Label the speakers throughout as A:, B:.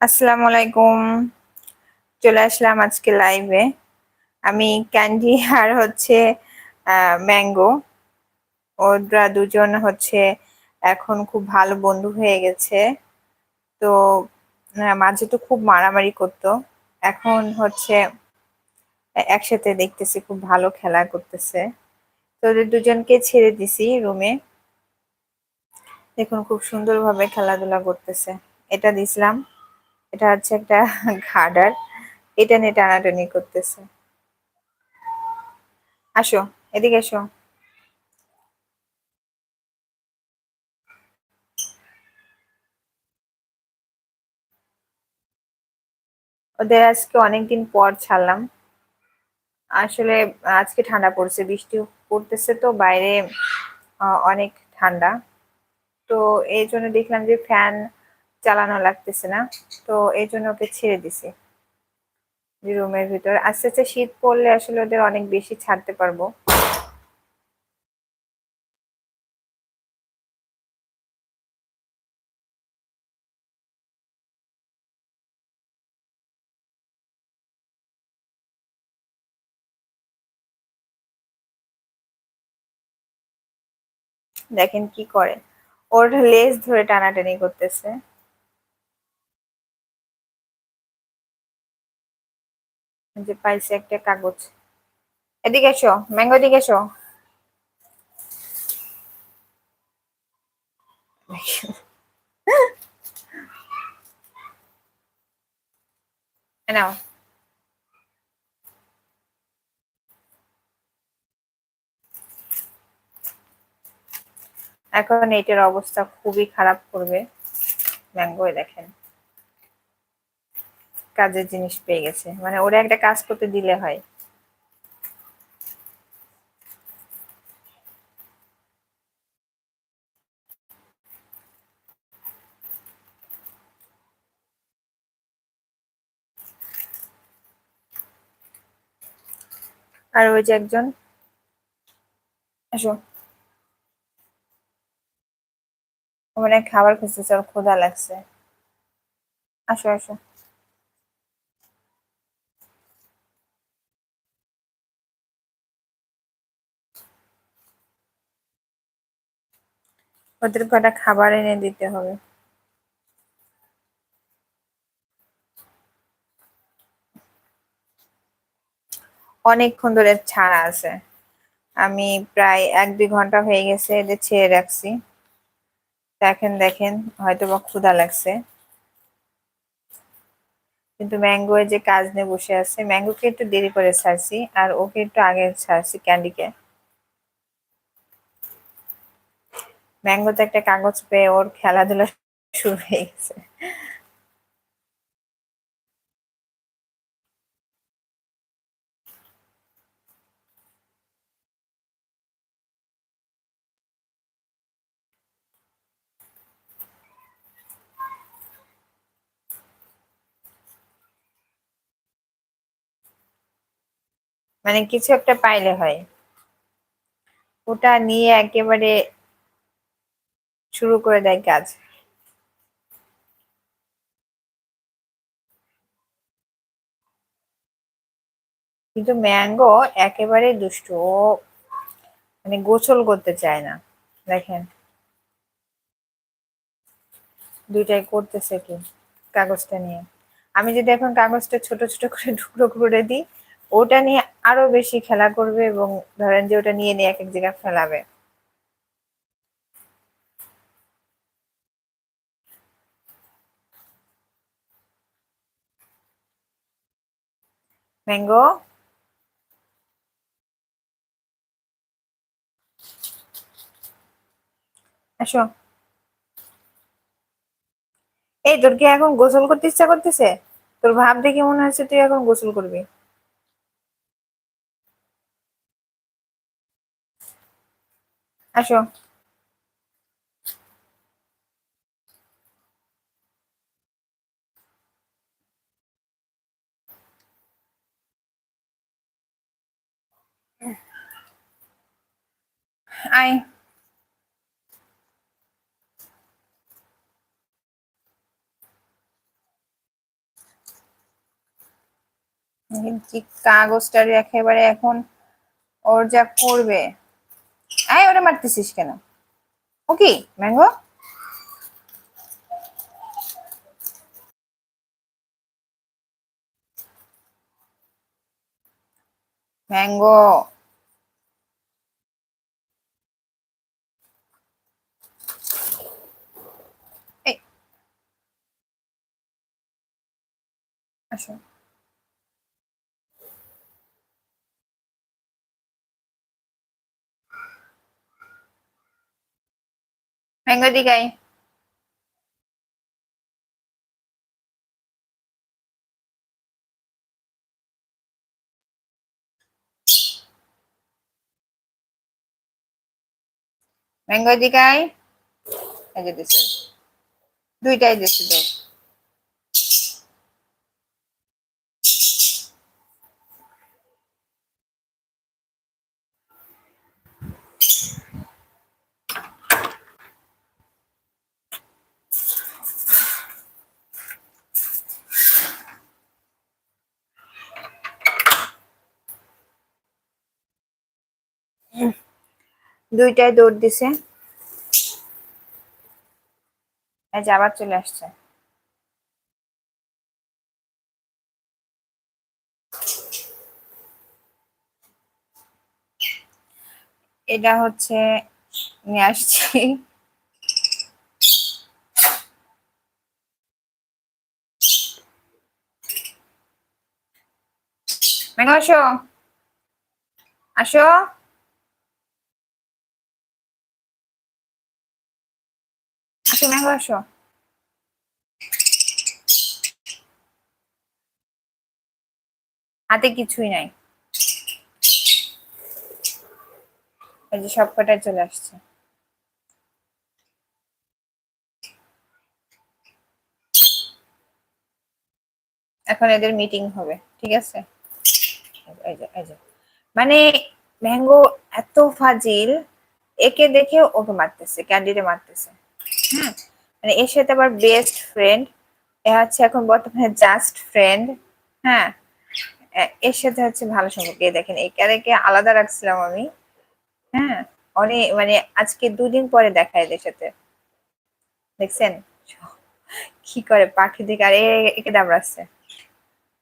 A: আসসালামু আলাইকুম। চলে আসলাম আজকে লাইভে আমি ক্যান্ডি আর হচ্ছে ম্যাঙ্গো। ওরা দুজন হচ্ছে এখন খুব ভালো বন্ধু হয়ে গেছে। তো মাঝে তো খুব মারামারি করতো। এখন হচ্ছে একসাথে দেখতেছি খুব ভালো খেলা করতেছে। তো ওদের দুজনকে ছেড়ে দিছি রুমে দেখুন খুব সুন্দরভাবে খেলাধুলা করতেছে। এটা দিছিলাম। এটা হচ্ছে একটা ঘাডার। এটা নিয়ে টানাটানি করতেছে। আসো, এদিকে এসো ওদের আজকে অনেকদিন পর ছাড়লাম। আসলে আজকে ঠান্ডা পড়ছে বৃষ্টি পড়তেছে তো, বাইরে অনেক ঠান্ডা। তো এই জন্য দেখলাম যে ফ্যান চালানো লাগতেছে না। তো এই জন্য ওকে ছেড়ে দিছি। রুমের ভিতর। আস্তে আস্তে শীত পড়লে আসলে ওদের অনেক বেশি ছাড়তে পারব। দেখেন কি করে। ওর লেজ ধরে টানাটানি করতেছে। যে পাইছে একটা কাগজ। এদিকে এসো, ম্যাঙ্গো দিকে এসো। নাও। এখন এটার অবস্থা খুবই খারাপ করবে। ম্যাঙ্গোয় দেখেন। কাজের জিনিস পেয়ে গেছে। মানে ওরা একটা কাজ করতে দিলে হয়। আর ওই যে একজন, আসো। ওখানে খাবার খুঁজতেছে, ওর ক্ষুধা লাগছে। আসো আসো। ওদের কটা খাবার এনে দিতে হবে। অনেকক্ষণ ধরে ছাড়া আছে। আমি প্রায় এক দুই ঘণ্টা হয়ে গেছে এদের ছেড়ে রাখছি। দেখেন দেখেন হয়তো বা ক্ষুধা লাগছে। কিন্তু ম্যাঙ্গো যে কাজ নিয়ে বসে আছে, ম্যাঙ্গোকে একটু দেরি করে ছাড়ছি, আর ওকে একটু আগে ছাড়ছি ক্যান্ডিকে। ম্যাঙ্গোতে একটা কাগজ পেয়ে ওর খেলাধুলা শুরু হয়ে গেছে। মানে কিছু একটা পাইলে হয়। ওটা নিয়ে একেবারে শুরু করে দেয় কাজ কিন্তু ম্যাঙ্গো একেবারে দুষ্টু। ও মানে গোসল করতে চায় না। দেখেন। দুইটাই করতেছে কি কাগজটা নিয়ে। আমি যদি এখন কাগজটা ছোট ছোট করে টুকরো করে দিই, ওটা নিয়ে আরও বেশি খেলা করবে এবং ধরেন যে ওটা নিয়ে নিয়ে এক এক জায়গায় ফেলাবে। ম্যাঙ্গো আসো এই, তোর কি এখন গোসল করতে ইচ্ছা করতেছে? তোর ভাব দেখে মনে হচ্ছে তুই এখন গোসল করবি। আসো। আয় কাগজটা একেবারে এখন ওর যা করবে। আয় ওরে মারতেছিস কেন? Okay mango? ম্যাঙ্গো আসো ম্যাঙ্গো দিকাই ম্যাঙ্গো দিকাই দুইটাই দিছে তো দুইটাই দৌড় দিছে। এই আবার চলে আসছে। এটা হচ্ছে নিয়ে আসছি। আসো। আসো। আসো ম্যাঙ্গো আসো হাতে কিছুই নাই। এই যে সব কটাই চলে আসছে। এখন এদের মিটিং হবে, ঠিক আছে? মানে ম্যাঙ্গো এত ফাজিল একে দেখে ওকে মারতেছে ক্যান্ডিডে মারতেছে। হ্যাঁ মানে এর সাথে আবার বেস্ট ফ্রেন্ড এ হচ্ছে এখন বর্তমানে জাস্ট ফ্রেন্ড হ্যাঁ। এর সাথে হচ্ছে ভালো সম্পর্ক। দেখেন, এই ক্যারেকে আলাদা রাখছিলাম আমি হ্যাঁ। অনেক মানে আজকে দুদিন পরে দেখা এদের সাথে। দেখছেন? কি করে পাখি দিকে আর একে দাবড়াচ্ছে।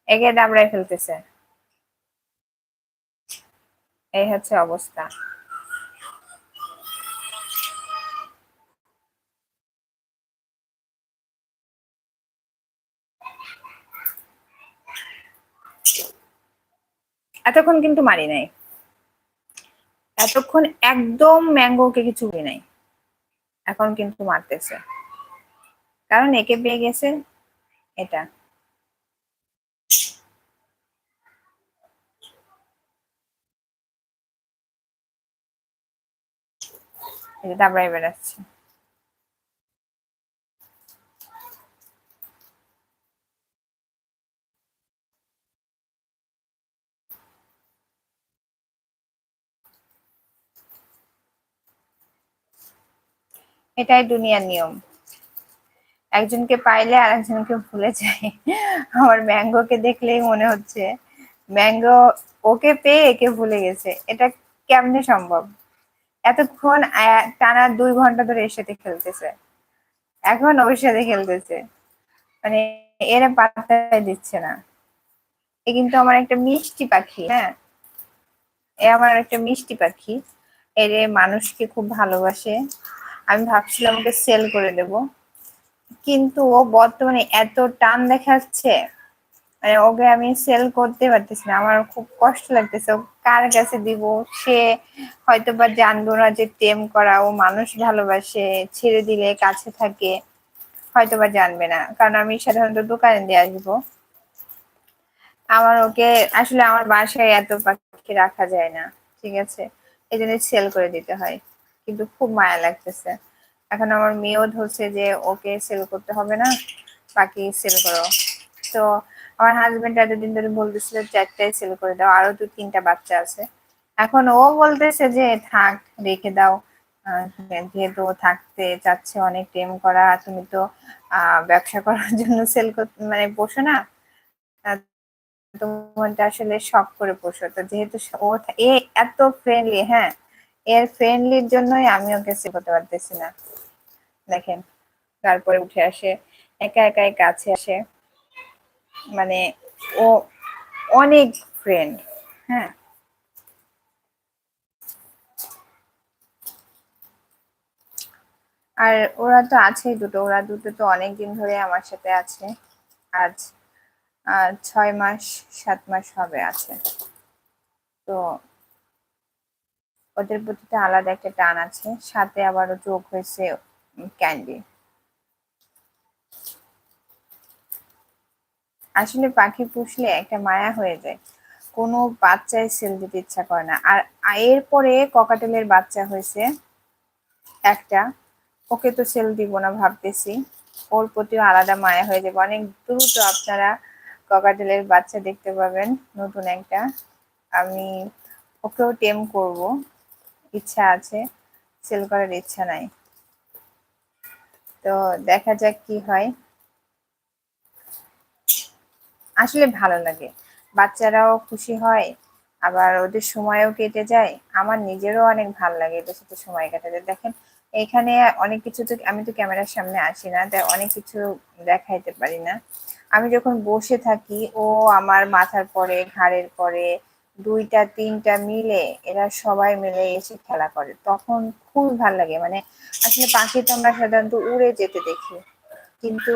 A: একে দাবড়ায় ফেলতেছে। এই হচ্ছে অবস্থা। এতক্ষণ কিন্তু মারি নাই। এতক্ষণ একদম ম্যাঙ্গোকে কিছু নাই। এখন কিন্তু মারতেছে। কারণ একে পেয়ে গেছে এটা। দাবড়াই বেড়াচ্ছে এটাই দুনিয়ার নিয়ম। একজনকে পাইলে আর একজনকে ভুলে যায়। আমার ম্যাঙ্গোকে দেখলেই মনে হচ্ছে ম্যাঙ্গো ওকে পেয়ে একে ভুলে গেছে। এটা কেমনে সম্ভব? এতক্ষণ টানা দুই ঘণ্টা ধরে এর সাথে খেলতেছে। এখন ওর সাথে খেলতেছে। মানে এরা পাত্তাই দিচ্ছে না। এ কিন্তু আমার একটা মিষ্টি পাখি হ্যাঁ? এ আমার একটা মিষ্টি পাখি। এরে মানুষকে খুব ভালোবাসে। আমি ভাবছিলাম ওকে সেল করে দেব। কিন্তু ও বর্তমানে এত টান দেখাচ্ছে মানে ওকে আমি সেল করতে পারতেছি না। আমার খুব কষ্ট লাগতেছে, ও কার কাছে দিব? সে হয়তো বা জানব না যে টেম করা, ও মানুষ ভালোবাসে, ছেড়ে দিলে কাছে থাকে হয়তো বা জানবে না। কারণ আমি সাধারণত দোকানে দিয়ে আসব। আমার ওকে, আসলে আমার বাসায় এত পাখি রাখা যায় না, ঠিক আছে? এই জন্য সেল করে দিতে হয়। কিন্তু খুব মায়া লাগতেছে। এখন আমার মেয়েও ধরছে যে, ওকে সেল করতে হবে না, বাকি সেল করো। তো আমার হাজবেন্ড এতদিন ধরে বলতেছিল, চারটায় সেল করে দাও, আরও দু, তিনটা বাচ্চা আছে। এখন ও বলতেছে যে, থাক, রেখে দাও। যেহেতু থাকতে চাচ্ছে অনেক টেম করা, তুমি তো ব্যবসা করার জন্য সেল মানে বসো না। মনটা আসলে শখ করে পড়ছো তো যেহেতু ও, এ এত ফ্রেন্ডলি হ্যাঁ? এর ফ্রেন্ডলির জন্যই আমি ওকে সেভ করতে পারতেছি না। দেখেন, তারপরে উঠে আসে, একা একাই কাছে আসে। মানে ও অনেক ফ্রেন্ড হ্যাঁ। আর ওরা তো আছেই দুটো, ওরা দুটো তো অনেক দিন ধরে আমার সাথে আছে। আজ ছয় মাস, সাত মাস হবে আছে। তো ওদের প্রতিটা আলাদা একটা টান আছে। সাথে আবারও যোগ হয়েছে ক্যান্ডি। আসলে পাখি পুষলে একটা মায়া হয়ে যায়। কোনো বাচ্চায় সেল দিতে ইচ্ছা করে না। আর এরপরে ককাটেলের বাচ্চা হয়েছে একটা। ওকে তো সেল দিব না ভাবতেছি। ওর প্রতিও আলাদা মায়া হয়ে যাবে। অনেক দ্রুত আপনারা ককাটেলের বাচ্চা দেখতে পাবেন, নতুন একটা। আমি ওকেও টেম করব। ইচ্ছা আছে সেল করার ইচ্ছা নাই। তো দেখা যাক কি হয়। আসলে ভালো লাগে। বাচ্চারাও খুশি হয়, আবার ওদের সময়ও কেটে যায়। আমার নিজেরও অনেক ভালো লাগে এদের সাথে সময় কাটাতে। দেখেন, এখানে অনেক কিছু তো, আমি তো ক্যামেরার সামনে আসি না, তাই অনেক কিছু দেখাইতে পারি না। আমি যখন বসে থাকি, ও আমার মাথার পরে, ঘাড়ের পরে দুইটা, তিনটা মিলে এরা সবাই মিলে এসে খেলা করে। তখন খুব ভালো লাগে। মানে আসলে পাখি তো আমরা সাধারণত উড়ে যেতে দেখি। কিন্তু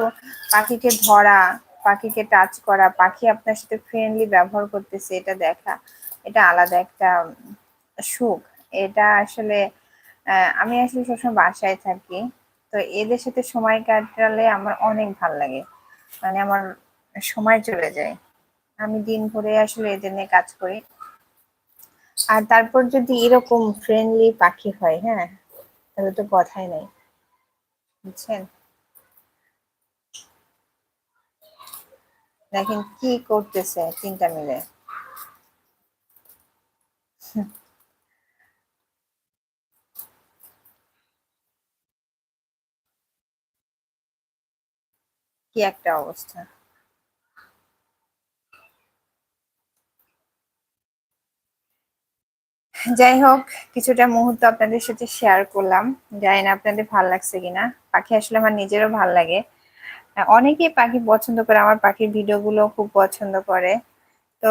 A: পাখিকে ধরা, পাখিকে টাচ করা, পাখি আপনার সাথে ফ্রেন্ডলি ব্যবহার করতেছে, এটা দেখা, এটা আলাদা একটা সুখ। এটা আসলে আমি আসলে সবসময় বাসায় থাকি। তো এদের সাথে সময় কাটালে আমার অনেক ভালো লাগে। মানে আমার সময় চলে যায়। আমি দিন ভরে আসলে এদের নিয়ে কাজ করি। আর তারপর যদি এরকম ফ্রেন্ডলি পাখি হয় হ্যাঁ তাহলে তো কথাই নাই। বুঝছেন? দেখেন কি করতেছে তিনটা মিলে। কি একটা অবস্থা। যাই হোক, কিছুটা মুহূর্ত আপনাদের সাথে শেয়ার করলাম। জানি না আপনাদের ভালো লাগছে কিনা। পাখি আসলে আমার নিজেরও ভালো লাগে। অনেকেই পাখি পছন্দ করে, আমার পাখির ভিডিওগুলো খুব পছন্দ করে। তো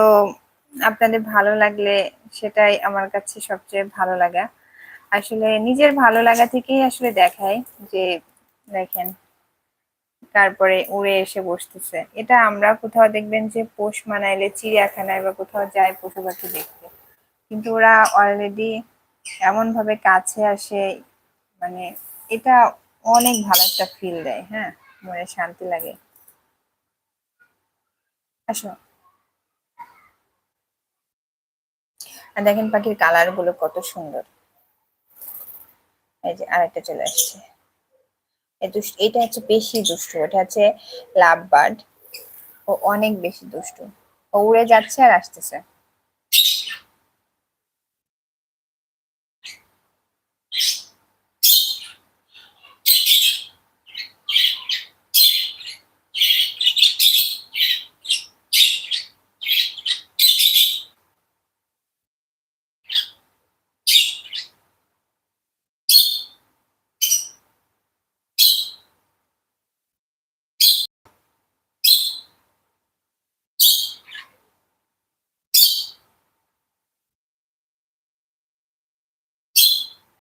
A: আপনাদের ভালো লাগলে সেটাই আমার কাছে সবচেয়ে ভালো লাগা। আসলে নিজের ভালো লাগা থেকেই আসলে দেখায় যে, দেখেন, তারপরে উড়ে এসে বসতেছে। এটা আমরা কোথাও দেখবেন যে, পোষ মানাইলে, চিড়িয়াখানায় বা কোথাও যায় পশু পাখি দেখতে। কিন্তু ওরা অলরেডি এমন ভাবে কাছে আসে মানে এটা অনেক ভালো একটা ফিল দেয় হ্যাঁ? মনে শান্তি লাগে। আসো। আর দেখেন পাখির কালারগুলো কত সুন্দর। এই যে আরেকটা চলে আসছে। এটা হচ্ছে বেশি দুষ্টু, এটা হচ্ছে লাভ বার্ড ও অনেক বেশি দুষ্টু। ও উড়ে যাচ্ছে আর আসতেছে।